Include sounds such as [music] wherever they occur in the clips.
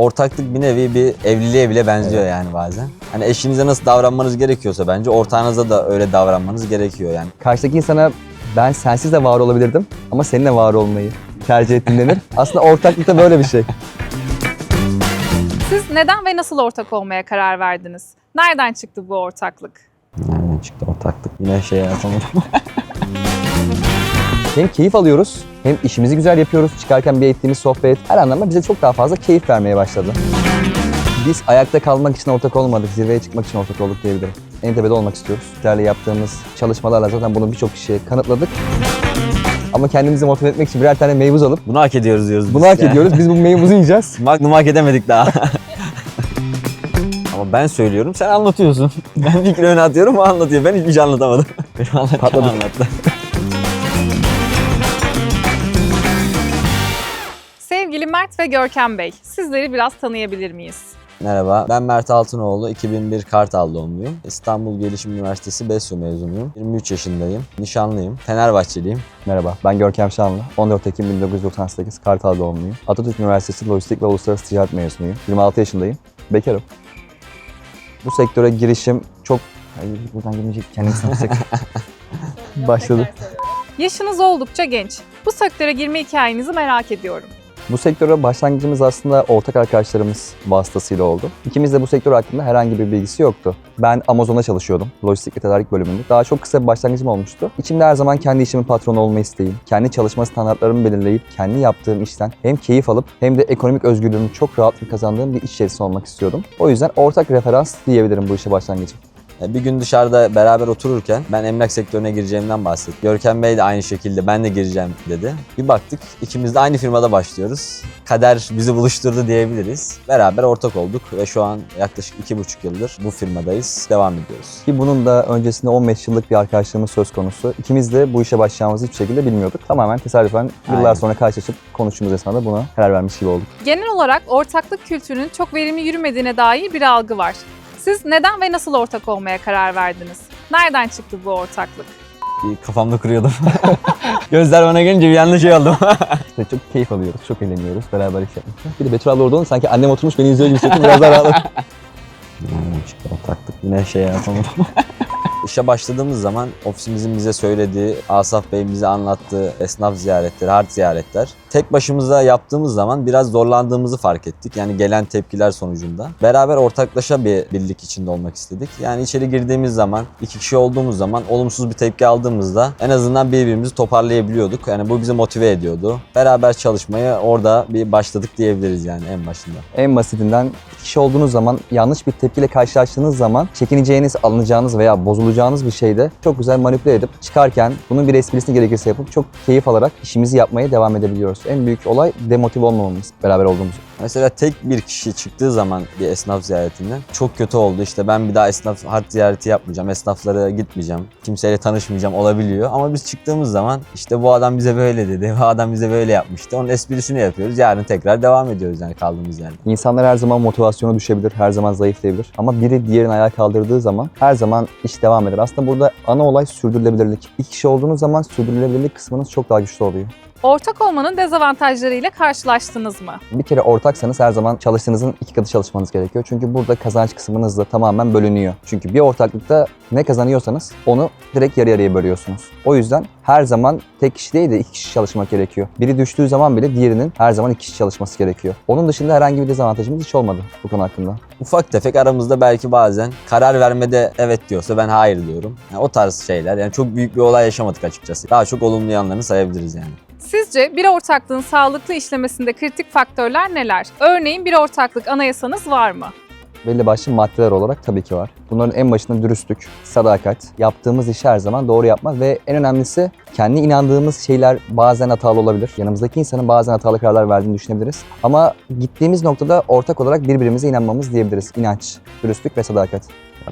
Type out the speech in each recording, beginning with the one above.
ortaklık bir nevi bir evliliğe bile benziyor yani bazen. Hani eşinize nasıl davranmanız gerekiyorsa bence ortağınıza da öyle davranmanız gerekiyor yani. Karşıdaki insana ben sensiz de var olabilirdim ama seninle var olmayı tercih ettim denir. [laughs] Aslında ortaklıkta böyle bir şey. Siz neden ve nasıl ortak olmaya karar verdiniz? Nereden çıktı bu ortaklık? Nereden çıktı ortaklık? Yine şey yapamadım. [laughs] Hem keyif alıyoruz hem işimizi güzel yapıyoruz. Çıkarken bir ettiğimiz sohbet her anlamda bize çok daha fazla keyif vermeye başladı. Biz ayakta kalmak için ortak olmadık, zirveye çıkmak için ortak olduk diyebilirim. En tepede olmak istiyoruz. Sizlerle yaptığımız çalışmalarla zaten bunu birçok kişiye kanıtladık. Ama kendimizi motive etmek için birer tane meybuz alıp Bunu hak ediyoruz diyoruz bunu biz hak yani. ediyoruz. Biz bu meyvuzu yiyeceğiz. [laughs] Magnum hak edemedik daha. Ama ben söylüyorum, sen anlatıyorsun. Ben fikri öne atıyorum, o anlatıyor. Ben hiçbir şey anlatamadım. Benim anlatacağım anlattı. Mert ve Görkem Bey, sizleri biraz tanıyabilir miyiz? Merhaba, ben Mert Altınoğlu, 2001 Kartal doğumluyum. İstanbul Gelişim Üniversitesi BESYO mezunuyum. 23 yaşındayım, nişanlıyım, Fenerbahçeliyim. Merhaba, ben Görkem Şanlı. 14 Ekim 1998 Kartal doğumluyum. Atatürk Üniversitesi Lojistik ve Uluslararası Ticaret mezunuyum. 26 yaşındayım. Bekarım. Bu sektöre girişim çok... Hayır, buradan gelince kendimi sanacak. [laughs] Başladı. Yaşınız oldukça genç. Bu sektöre girme hikayenizi merak ediyorum. Bu sektöre başlangıcımız aslında ortak arkadaşlarımız vasıtasıyla oldu. İkimiz de bu sektör hakkında herhangi bir bilgisi yoktu. Ben Amazon'da çalışıyordum. Lojistik ve tedarik bölümünde. Daha çok kısa bir başlangıcım olmuştu. İçimde her zaman kendi işimin patronu olma isteğim, kendi çalışma standartlarımı belirleyip kendi yaptığım işten hem keyif alıp hem de ekonomik özgürlüğümü çok rahatlıkla kazandığım bir iş içerisinde olmak istiyordum. O yüzden ortak referans diyebilirim bu işe başlangıcım. Bir gün dışarıda beraber otururken ben emlak sektörüne gireceğimden bahsettim. Görkem Bey de aynı şekilde ben de gireceğim dedi. Bir baktık ikimiz de aynı firmada başlıyoruz. Kader bizi buluşturdu diyebiliriz. Beraber ortak olduk ve şu an yaklaşık iki buçuk yıldır bu firmadayız. Devam ediyoruz. Ki bunun da öncesinde 15 yıllık bir arkadaşlığımız söz konusu. İkimiz de bu işe başlayacağımızı hiçbir şekilde bilmiyorduk. Tamamen tesadüfen yıllar Aynen. sonra karşılaşıp konuştuğumuz esnada buna karar vermiş gibi olduk. Genel olarak ortaklık kültürünün çok verimli yürümediğine dair bir algı var. Siz neden ve nasıl ortak olmaya karar verdiniz? Nereden çıktı bu ortaklık? Bir kafamda kuruyordum. [laughs] Gözler bana gelince bir yanlış şey oldum. [laughs] İşte çok keyif alıyoruz, çok eğleniyoruz beraber iş yapmakta. Bir de Betül abla orada olunca sanki annem oturmuş beni izliyor gibi hissettim. Biraz daha rahatladım. Yani işte ortaklık yine şey yapamadım. [laughs] İşe başladığımız zaman ofisimizin bize söylediği, Asaf Bey'in bize anlattığı esnaf ziyaretleri, harç ziyaretler. Tek başımıza yaptığımız zaman biraz zorlandığımızı fark ettik. Yani gelen tepkiler sonucunda. Beraber ortaklaşa bir birlik içinde olmak istedik. Yani içeri girdiğimiz zaman, iki kişi olduğumuz zaman olumsuz bir tepki aldığımızda en azından birbirimizi toparlayabiliyorduk. Yani bu bizi motive ediyordu. Beraber çalışmaya orada bir başladık diyebiliriz yani en başında. en basitinden kişi olduğunuz zaman yanlış bir tepkiyle karşılaştığınız zaman çekineceğiniz, alınacağınız veya bozulacağınız bir şeyde çok güzel manipüle edip çıkarken bunun bir esprisini gerekirse yapıp çok keyif alarak işimizi yapmaya devam edebiliyoruz. En büyük olay demotive olmamamız beraber olduğumuz. Mesela tek bir kişi çıktığı zaman bir esnaf ziyaretinden çok kötü oldu. İşte ben bir daha esnaf harç ziyareti yapmayacağım, esnaflara gitmeyeceğim, kimseyle tanışmayacağım olabiliyor. Ama biz çıktığımız zaman işte bu adam bize böyle dedi, bu adam bize böyle yapmıştı. Onun esprisini yapıyoruz. Yarın tekrar devam ediyoruz yani kaldığımız yerde. İnsanlar her zaman motivasyonu düşebilir, her zaman zayıflayabilir. Ama biri diğerini ayağa kaldırdığı zaman her zaman iş devam eder. Aslında burada ana olay sürdürülebilirlik. İki kişi olduğunuz zaman sürdürülebilirlik kısmınız çok daha güçlü oluyor. Ortak olmanın dezavantajlarıyla karşılaştınız mı? Bir kere ortaksanız her zaman çalıştığınızın iki katı çalışmanız gerekiyor. Çünkü burada kazanç kısmınız da tamamen bölünüyor. Çünkü bir ortaklıkta ne kazanıyorsanız onu direkt yarı yarıya bölüyorsunuz. O yüzden her zaman tek kişi değil de iki kişi çalışmak gerekiyor. Biri düştüğü zaman bile diğerinin her zaman iki kişi çalışması gerekiyor. Onun dışında herhangi bir dezavantajımız hiç olmadı bu konu hakkında. Ufak tefek aramızda belki bazen karar vermede evet diyorsa ben hayır diyorum. Yani o tarz şeyler. Yani çok büyük bir olay yaşamadık açıkçası. Daha çok olumlu yanlarını sayabiliriz yani. Sizce bir ortaklığın sağlıklı işlemesinde kritik faktörler neler? Örneğin bir ortaklık anayasanız var mı? Belli başlı maddeler olarak tabii ki var. Bunların en başında dürüstlük, sadakat, yaptığımız işi her zaman doğru yapmak ve en önemlisi kendi inandığımız şeyler bazen hatalı olabilir. Yanımızdaki insanın bazen hatalı kararlar verdiğini düşünebiliriz. Ama gittiğimiz noktada ortak olarak birbirimize inanmamız diyebiliriz. İnanç, dürüstlük ve sadakat.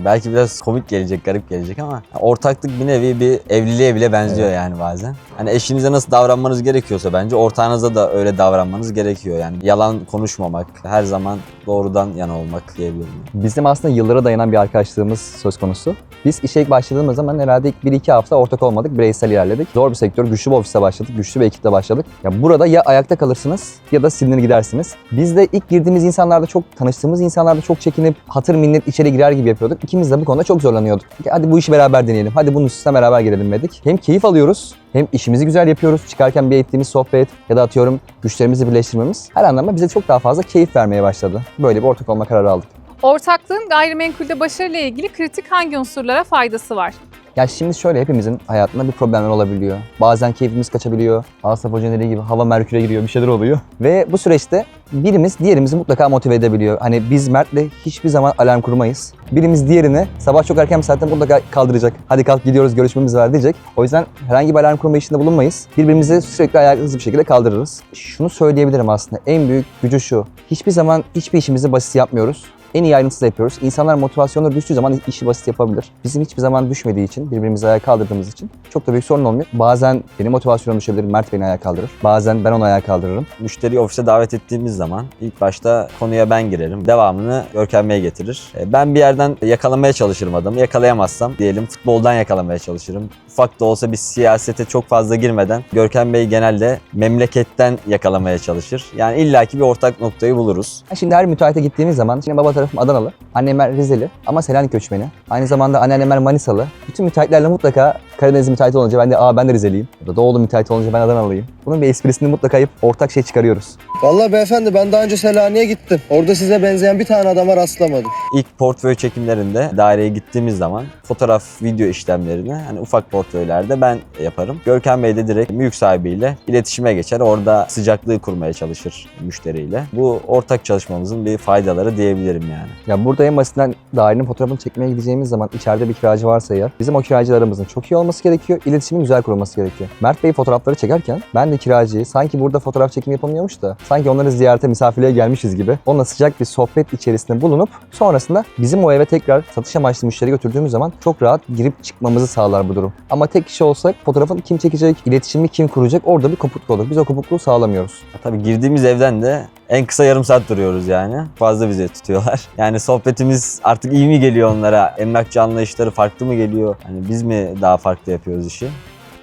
Belki biraz komik gelecek, garip gelecek ama ortaklık bir nevi bir evliliğe bile benziyor yani bazen. Hani eşinize nasıl davranmanız gerekiyorsa bence ortağınıza da öyle davranmanız gerekiyor. Yani yalan konuşmamak, her zaman doğrudan yana olmak diyebilirim. Bizim aslında yıllara dayanan bir arkadaşlığımız başlığımız söz konusu. Biz işe ilk başladığımız zaman herhalde ilk 1-2 hafta ortak olmadık, bireysel ilerledik. Zor bir sektör, güçlü bir ofiste başladık, güçlü bir ekiple başladık. Ya burada ya ayakta kalırsınız ya da silinir gidersiniz. Biz de ilk girdiğimiz insanlarda çok, tanıştığımız insanlarda çok çekinip hatır minnet içeri girer gibi yapıyorduk. İkimiz de bu konuda çok zorlanıyorduk. Hadi bu işi beraber deneyelim, hadi bunun üstüne beraber girelim dedik. Hem keyif alıyoruz, hem işimizi güzel yapıyoruz. Çıkarken bir ettiğimiz sohbet ya da atıyorum güçlerimizi birleştirmemiz her anlamda bize çok daha fazla keyif vermeye başladı. Böyle bir ortak olma kararı aldık. Ortaklığın gayrimenkulde başarıyla ilgili kritik hangi unsurlara faydası var? Ya şimdi şöyle hepimizin hayatında bir problemler olabiliyor. Bazen keyfimiz kaçabiliyor. Asaf Hoca dediği gibi hava merküre giriyor, bir şeyler oluyor. [laughs] Ve bu süreçte birimiz diğerimizi mutlaka motive edebiliyor. Hani biz Mert'le hiçbir zaman alarm kurmayız. Birimiz diğerini sabah çok erken bir saatte mutlaka kaldıracak. Hadi kalk gidiyoruz görüşmemiz var diyecek. O yüzden herhangi bir alarm kurma işinde bulunmayız. Birbirimizi sürekli ayağa hızlı bir şekilde kaldırırız. Şunu söyleyebilirim aslında en büyük gücü şu. Hiçbir zaman hiçbir işimizi basit yapmıyoruz en iyi ayrıntısız yapıyoruz. İnsanlar motivasyonları düştüğü zaman işi basit yapabilir. Bizim hiçbir zaman düşmediği için, birbirimizi ayağa kaldırdığımız için çok da büyük sorun olmuyor. Bazen benim motivasyonum düşebilir, Mert beni ayağa kaldırır. Bazen ben onu ayağa kaldırırım. Müşteriyi ofise davet ettiğimiz zaman ilk başta konuya ben girerim. Devamını Görkem Bey getirir. E, Ben bir yerden yakalamaya çalışırım adamı. Yakalayamazsam diyelim futboldan yakalamaya çalışırım. Ufak da olsa bir siyasete çok fazla girmeden Görkem Bey genelde memleketten yakalamaya çalışır. Yani illaki bir ortak noktayı buluruz. Şimdi her müteahhite gittiğimiz zaman, şimdi baba sir மதனால annem Rizeli ama Selanik göçmeni. Aynı zamanda anneannem Manisalı. Bütün müteahhitlerle mutlaka Karadeniz müteahhit olunca ben de aa ben de Rizeliyim. Ya da Doğulu müteahhit olunca ben Adanalıyım. Bunun bir esprisini mutlaka yapıp ortak şey çıkarıyoruz. Vallahi beyefendi ben daha önce Selanik'e gittim. Orada size benzeyen bir tane adama rastlamadım. İlk portföy çekimlerinde daireye gittiğimiz zaman fotoğraf, video işlemlerini hani ufak portföylerde ben yaparım. Görkem Bey de direkt mülk sahibiyle iletişime geçer. Orada sıcaklığı kurmaya çalışır müşteriyle. Bu ortak çalışmamızın bir faydaları diyebilirim yani. Ya burada en basitinden dairenin fotoğrafını çekmeye gideceğimiz zaman içeride bir kiracı varsa eğer bizim o kiracılarımızın çok iyi olması gerekiyor. iletişimin güzel kurulması gerekiyor. Mert Bey fotoğrafları çekerken ben de kiracıyı sanki burada fotoğraf çekimi yapamıyormuş da sanki onları ziyarete misafirliğe gelmişiz gibi onunla sıcak bir sohbet içerisinde bulunup sonrasında bizim o eve tekrar satış amaçlı müşteri götürdüğümüz zaman çok rahat girip çıkmamızı sağlar bu durum. Ama tek kişi olsak fotoğrafını kim çekecek, iletişimi kim kuracak orada bir kopukluk olur. Biz o kopukluğu sağlamıyoruz. Tabii girdiğimiz evden de en kısa yarım saat duruyoruz yani. Fazla bize tutuyorlar. [laughs] Yani sohbetimiz artık iyi mi geliyor onlara? Emlakçı anlayışları farklı mı geliyor? Hani biz mi daha farklı yapıyoruz işi?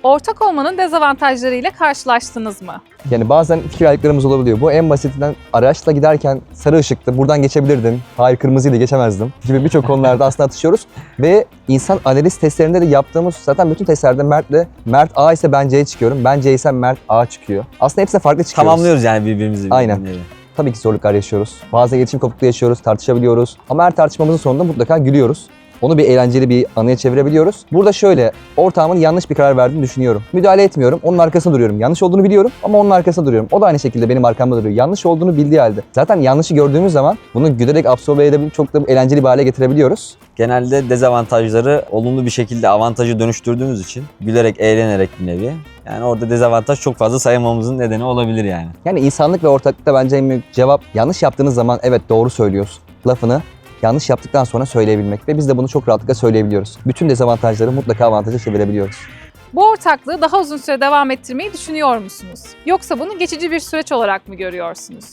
Ortak olmanın dezavantajlarıyla karşılaştınız mı? Yani bazen fikir ayrılıklarımız olabiliyor. Bu en basitinden araçla giderken sarı ışıktı, buradan geçebilirdin, hayır kırmızıyla geçemezdim gibi birçok konularda aslında atışıyoruz. Ve insan analiz testlerinde de yaptığımız zaten bütün testlerde Mert'le, Mert A ise ben C'ye çıkıyorum, ben C ise Mert A çıkıyor. Aslında hepsine farklı çıkıyoruz. Tamamlıyoruz yani birbirimizi. Aynen. birbirleri. Tabii ki zorluklar yaşıyoruz. Bazen iletişim kopukluğu yaşıyoruz, tartışabiliyoruz. Ama her tartışmamızın sonunda mutlaka gülüyoruz. Onu bir eğlenceli bir anıya çevirebiliyoruz. Burada şöyle, ortağımın yanlış bir karar verdiğini düşünüyorum. Müdahale etmiyorum, onun arkasında duruyorum. Yanlış olduğunu biliyorum ama onun arkasında duruyorum. O da aynı şekilde benim arkamda duruyor. Yanlış olduğunu bildiği halde. Zaten yanlışı gördüğümüz zaman bunu gülerek absorbe edebilip çok da eğlenceli bir hale getirebiliyoruz. Genelde dezavantajları olumlu bir şekilde avantajı dönüştürdüğümüz için gülerek, eğlenerek bir nevi. Yani orada dezavantaj çok fazla sayamamızın nedeni olabilir yani. Yani insanlık ve ortaklıkta bence en büyük cevap yanlış yaptığınız zaman evet doğru söylüyorsun lafını yanlış yaptıktan sonra söyleyebilmek ve biz de bunu çok rahatlıkla söyleyebiliyoruz. Bütün dezavantajları mutlaka avantaja çevirebiliyoruz. Bu ortaklığı daha uzun süre devam ettirmeyi düşünüyor musunuz? Yoksa bunu geçici bir süreç olarak mı görüyorsunuz?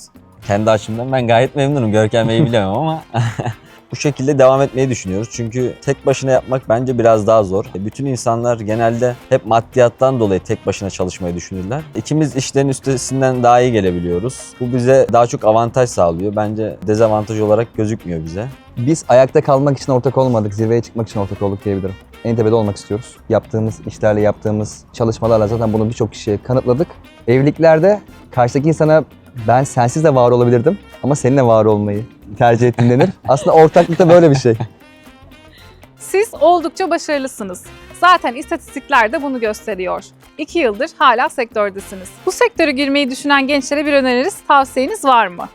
Kendi açımdan ben gayet memnunum. Görkem Bey'i bilemem ama [laughs] bu şekilde devam etmeyi düşünüyoruz. Çünkü tek başına yapmak bence biraz daha zor. E, Bütün insanlar genelde hep maddiyattan dolayı tek başına çalışmayı düşünürler. İkimiz işlerin üstesinden daha iyi gelebiliyoruz. Bu bize daha çok avantaj sağlıyor. Bence dezavantaj olarak gözükmüyor bize. Biz ayakta kalmak için ortak olmadık, zirveye çıkmak için ortak olduk diyebilirim. En tepede olmak istiyoruz. Yaptığımız işlerle, yaptığımız çalışmalarla zaten bunu birçok kişiye kanıtladık. Evliliklerde karşıdaki insana ben sensiz de var olabilirdim ama seninle var olmayı tercih ettim denir. Aslında ortaklıkta böyle bir şey. Siz oldukça başarılısınız. Zaten istatistikler de bunu gösteriyor. İki yıldır hala sektördesiniz. Bu sektöre girmeyi düşünen gençlere bir öneriniz, tavsiyeniz var mı?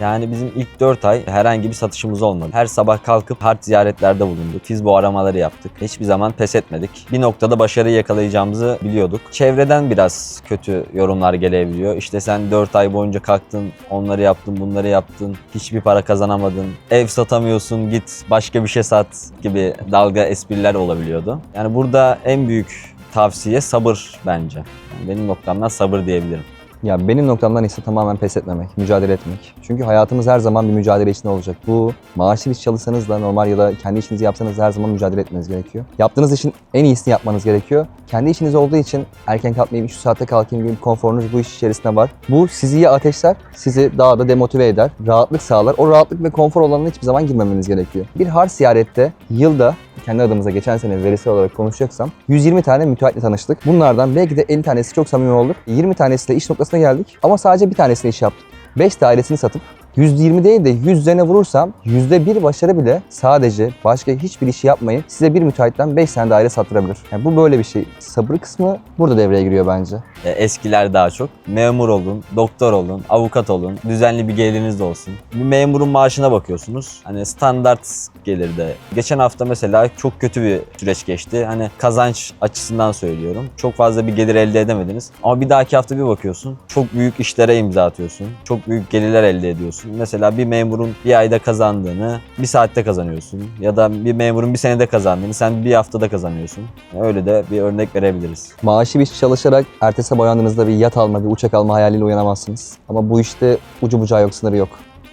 Yani bizim ilk 4 ay herhangi bir satışımız olmadı. Her sabah kalkıp hard ziyaretlerde bulunduk. Fizbo aramaları yaptık. Hiçbir zaman pes etmedik. Bir noktada başarıyı yakalayacağımızı biliyorduk. Çevreden biraz kötü yorumlar gelebiliyor. İşte sen 4 ay boyunca kalktın, onları yaptın, bunları yaptın. Hiçbir para kazanamadın. Ev satamıyorsun, git başka bir şey sat gibi dalga espriler olabiliyordu. Yani burada en büyük tavsiye sabır bence. Yani benim noktamdan sabır diyebilirim. Ya benim noktamdan ise tamamen pes etmemek, mücadele etmek. Çünkü hayatımız her zaman bir mücadele içinde olacak. Bu maaşlı iş çalışsanız da normal ya da kendi işinizi yapsanız da her zaman mücadele etmeniz gerekiyor. Yaptığınız işin en iyisini yapmanız gerekiyor. Kendi işiniz olduğu için erken kalkmayayım, şu saatte kalkayım gibi konforunuz bu iş içerisinde var. Bu sizi ya ateşler, sizi daha da demotive eder, rahatlık sağlar. O rahatlık ve konfor alanına hiçbir zaman girmemeniz gerekiyor. Bir har ziyarette yılda kendi adımıza geçen sene verisel olarak konuşacaksam 120 tane müteahhitle tanıştık. Bunlardan belki de 50 tanesi çok samimi olduk. 20 tanesiyle iş noktasına geldik ama sadece bir tanesini iş yaptık. 5 dairesini satıp %20 değil de 100 üzerine vurursam %1 başarı bile sadece başka hiçbir işi yapmayıp size bir müteahhitten 5 tane daire sattırabilir. Yani bu böyle bir şey. Sabır kısmı burada devreye giriyor bence. E, Eskiler daha çok. Memur olun, doktor olun, avukat olun, düzenli bir geliriniz de olsun. Bir memurun maaşına bakıyorsunuz. Hani standart gelirde. Geçen hafta mesela çok kötü bir süreç geçti. Hani kazanç açısından söylüyorum. Çok fazla bir gelir elde edemediniz. Ama bir dahaki hafta bir bakıyorsun. Çok büyük işlere imza atıyorsun. Çok büyük gelirler elde ediyorsun. Mesela bir memurun bir ayda kazandığını bir saatte kazanıyorsun. Ya da bir memurun bir senede kazandığını sen bir haftada kazanıyorsun. Öyle de bir örnek verebiliriz. Maaşı bir iş çalışarak ertesi sabah uyandığınızda bir yat alma, bir uçak alma hayaliyle uyanamazsınız. Ama bu işte ucu bucağı yok, sınırı yok.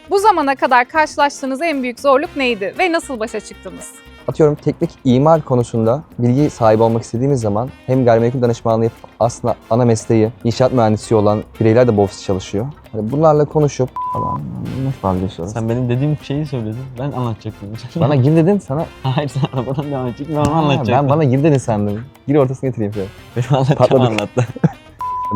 Bu zamana kadar karşılaştığınız en büyük zorluk neydi ve nasıl başa çıktınız? Atıyorum teknik imar konusunda bilgi sahibi olmak istediğimiz zaman hem gayrimenkul danışmanlığı yapıp aslında ana mesleği inşaat mühendisi olan bireyler de bu ofiste çalışıyor. Hani bunlarla konuşup falan nasıl bağlıyorsunuz? Sen benim dediğim şeyi söyledin. Ben anlatacaktım. [laughs] Bana gir dedin sana. Hayır sen arabadan devam edecek. Ben onu anlatacaktım. ben bana gir dedin sandım. Gir ortasına getireyim şöyle. Benim anlatacağım Patladık. anlattı. [laughs]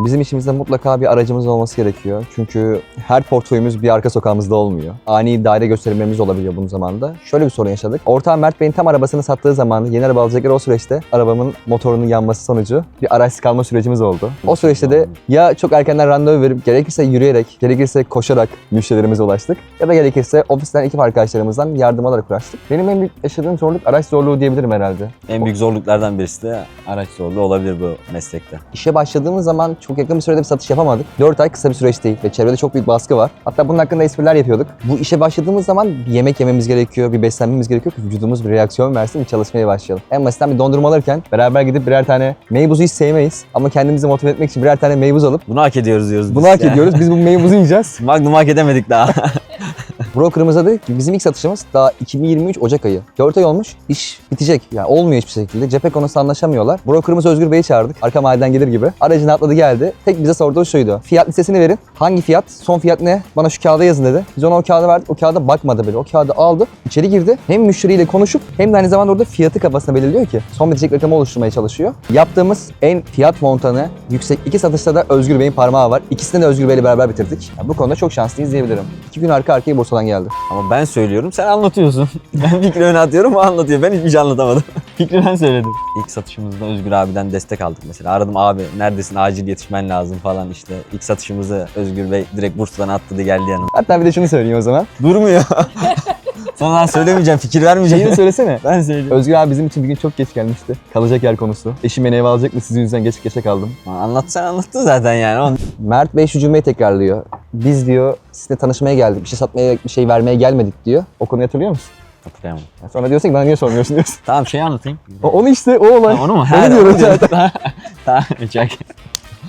Bizim işimizde mutlaka bir aracımız olması gerekiyor. Çünkü her portföyümüz bir arka sokağımızda olmuyor. Ani daire gösterimlerimiz olabiliyor bunun zamanda. Şöyle bir sorun yaşadık. Ortağım Mert Bey'in tam arabasını sattığı zaman yeni araba alacakları o süreçte arabamın motorunun yanması sonucu bir araçsız kalma sürecimiz oldu. O süreçte de ya çok erkenden randevu verip gerekirse yürüyerek, gerekirse koşarak müşterilerimize ulaştık. Ya da gerekirse ofisten ekip arkadaşlarımızdan yardım alarak uğraştık. Benim en büyük yaşadığım zorluk araç zorluğu diyebilirim herhalde. En büyük zorluklardan birisi de araç zorluğu olabilir bu meslekte. İşe başladığımız zaman çok yakın bir sürede bir satış yapamadık. 4 ay kısa bir süreç değil ve çevrede çok büyük baskı var. Hatta bunun hakkında espriler yapıyorduk. Bu işe başladığımız zaman bir yemek yememiz gerekiyor, bir beslenmemiz gerekiyor ki vücudumuz bir reaksiyon versin, bir çalışmaya başlayalım. En basitten bir dondurma alırken beraber gidip birer tane meybuzu hiç sevmeyiz ama kendimizi motive etmek için birer tane meybuz alıp Bunu hak ediyoruz diyoruz bunu hak Yani. ediyoruz. Biz bu meybuzu yiyeceğiz. [laughs] Magnum hak edemedik daha. [laughs] Broker'ımıza dedik ki bizim ilk satışımız daha 2023 Ocak ayı. 4 ay olmuş, iş bitecek. Yani olmuyor hiçbir şekilde. Cephe konusu anlaşamıyorlar. Broker'ımız Özgür Bey'i çağırdık. Arka mahalleden gelir gibi. Aracını atladı geldi. Tek bize sorduğu şuydu. Fiyat listesini verin. Hangi fiyat? Son fiyat ne? Bana şu kağıda yazın dedi. Biz ona o kağıdı verdik. O kağıda bakmadı bile. O kağıdı aldı. içeri girdi. Hem müşteriyle konuşup hem de aynı zamanda orada fiyatı kafasına belirliyor ki. Son bitecek rakamı oluşturmaya çalışıyor. Yaptığımız en fiyat montanı yüksek iki satışta da Özgür Bey'in parmağı var. İkisini de Özgür Bey'le beraber bitirdik. Yani bu konuda çok şanslıyız diyebilirim. İki gün arka arkaya Bursa'dan geldi. Ama ben söylüyorum sen anlatıyorsun. [laughs] Ben fikri öne atıyorum o anlatıyor. Ben hiçbir şey anlatamadım. [laughs] fikri ben söyledim. İlk satışımızda Özgür abiden destek aldık mesela. Aradım abi neredesin acil yetişmen lazım falan işte. İlk satışımızı Özgür Bey direkt Bursa'dan atladı geldi yanıma. Hatta bir de şunu söyleyeyim o zaman. Durmuyor. [laughs] Sonra söylemeyeceğim fikir vermeyeceğim. Şeyini söylesene. [laughs] ben söyleyeyim. Özgür abi bizim için bir gün çok geç gelmişti. Kalacak yer konusu. Eşim beni eve alacak mı sizin yüzünden geç geçe kaldım. Anlat sen anlattın zaten yani. Onu- Mert Bey şu cümleyi tekrarlıyor. Biz diyor sizinle tanışmaya geldik. Bir şey satmaya, bir şey vermeye gelmedik diyor. O konuyu hatırlıyor musun? Hatırlayamadım. Yani sonra diyorsun ki bana niye sormuyorsun diyorsun. Tamam şeyi anlatayım. O, onu işte o olay. Ha, onu mu? Onu Ha, diyorum onu diyorum. zaten. [laughs] tamam.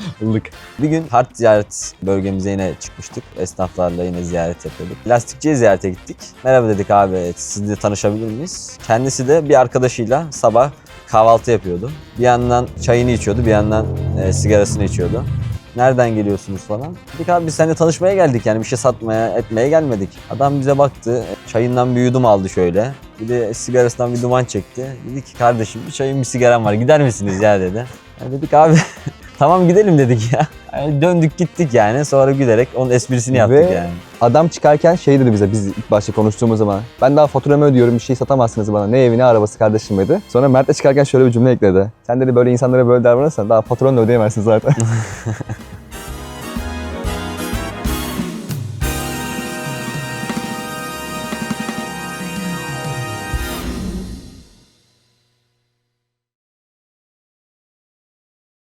[laughs] Bulduk. Bir gün harp ziyaret bölgemize yine çıkmıştık. Esnaflarla yine ziyaret yapıyorduk. Lastikçiye ziyarete gittik. Merhaba dedik abi sizinle tanışabilir miyiz? Kendisi de bir arkadaşıyla sabah kahvaltı yapıyordu. Bir yandan çayını içiyordu, bir yandan e, sigarasını içiyordu. Nereden geliyorsunuz falan. Dedik abi biz seninle tanışmaya geldik yani bir şey satmaya etmeye gelmedik. Adam bize baktı çayından bir yudum aldı şöyle. Bir de sigarasından bir duman çekti. Dedi ki kardeşim bir çayın bir sigaram var gider misiniz ya dedi. Ya dedik abi [laughs] tamam gidelim dedik ya. [laughs] Yani döndük gittik yani sonra gülerek onun esprisini yaptık Ve- yani. Adam çıkarken şey dedi bize biz ilk başta konuştuğumuz zaman. Ben daha faturamı ödüyorum bir şey satamazsınız bana. Ne evi ne arabası kardeşim dedi. Sonra Mert de çıkarken şöyle bir cümle ekledi. Sen dedi böyle insanlara böyle davranırsan daha faturanı da ödeyemezsin zaten. [laughs]